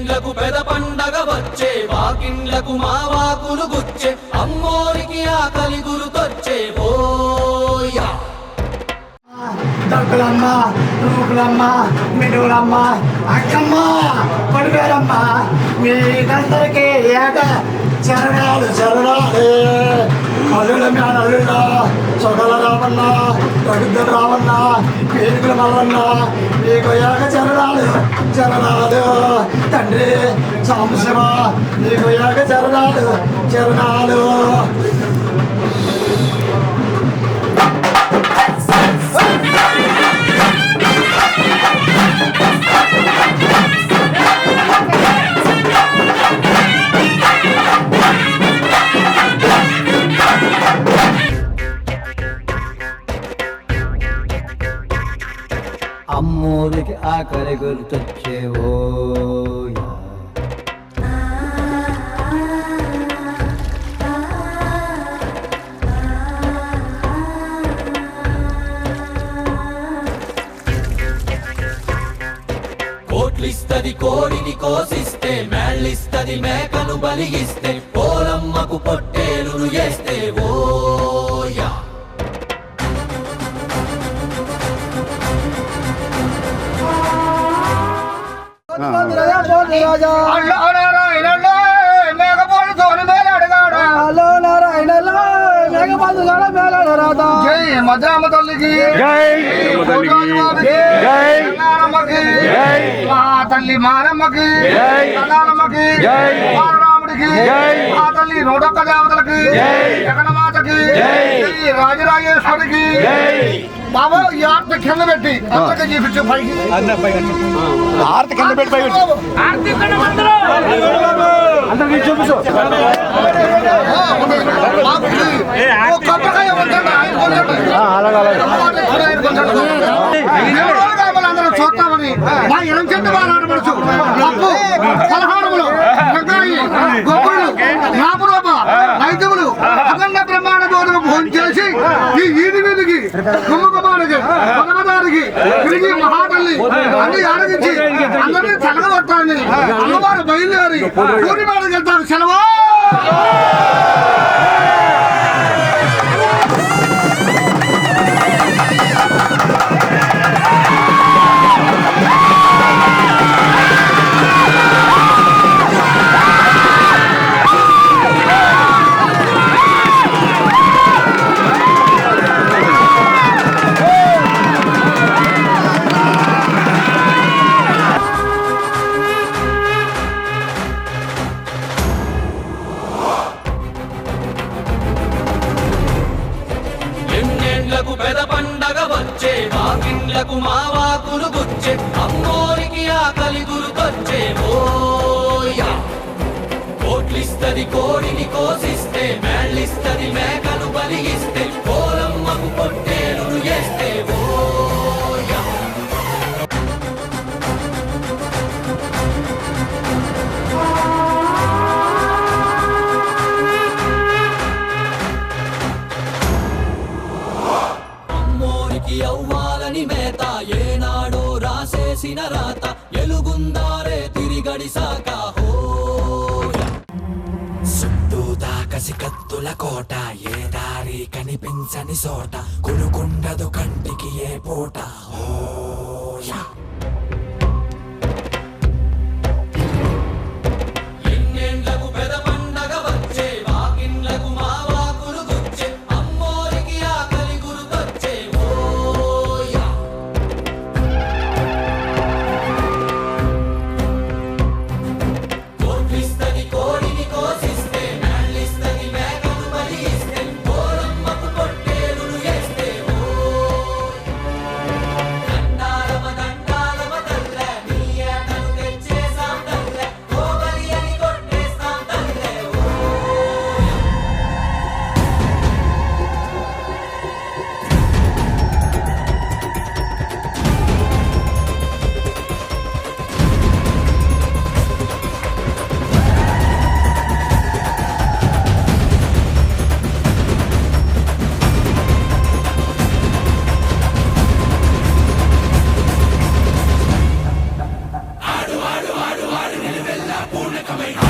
ఎన్నేండ్లకు పెద పండగ వచ్చే వాకిండ్లకు మా వాకులు గుచ్చే అమ్మోరికి ఆకలి గురుకొచ్చే ఓయా దగ్గులమ్మ రూపులమ్మ మినుగులమ్మ అక్కమ్మ పడిపోయారమ్మ మీకందరికీ ఏట చరణాలు చరణాలు. అల్లుల మీద అల్లుల సొగల రావన్నా దరిద్ర రావన్న పేరుకుల మల్లన్న మీకు ఏక చరణాలు చరణాలు తండ్రి సాంశివ మీకు ఏక చరణాలు చరణాలు అమ్మోదికి ఆకలి గుర్తొచ్చేవో కోట్లిస్తది కోడిని కోసిస్తే మేళ్ళిస్తది మేకను బలిగిస్తే పోలమ్మకు పొట్టేలును చేస్తే ఓయా మధ్యాహ్న తల్లికి తల్లి మారమ్మకి జై. జై. మా తల్లి నూటొక్క దేవతలకి జగన్మాతకి రాజరాజేశ్వరికి. జై. బాబా ఈ ఆర్త కింద పెట్టి అందరికీ చూపించు పైకి. ఆర్త కింద పెట్టి పైకి అందరికి చూపించు. కొబ్బరికాయ ఉంచండి ఆయన కొంచండి అందరం చూస్తామని మా ఇరం చెట్టు వారు ఆడపడుచు పప్పు తిరిగి అన్ని అందరినీ అమ్మవారు బయలుదేరి. పూర్ణిమాడికి వెళ్తారు. సెలవు! వాకిండ్లకు మా వాకులు గుచ్చే అమ్మోరికి ఆకలి గురుకొచ్చే ఓయా కోట్లిస్తది కోడిని కోసిస్తే మేళ్ళిస్తది మేకను బలిగిస్తే పోలమ్మకు పొట్టేలును చేస్తే ఓయా అమ్మోరికి అవ్వాలని మేత. ఏనాడో రాసేసిన రాత. ఎలుగుందారే తిరిగడిసాక హోయా కత్తుల కోట. ఏ దారి కనిపించని సోట. కొనుకుండదు కంటికి ఏ పూట. హోయా coming home.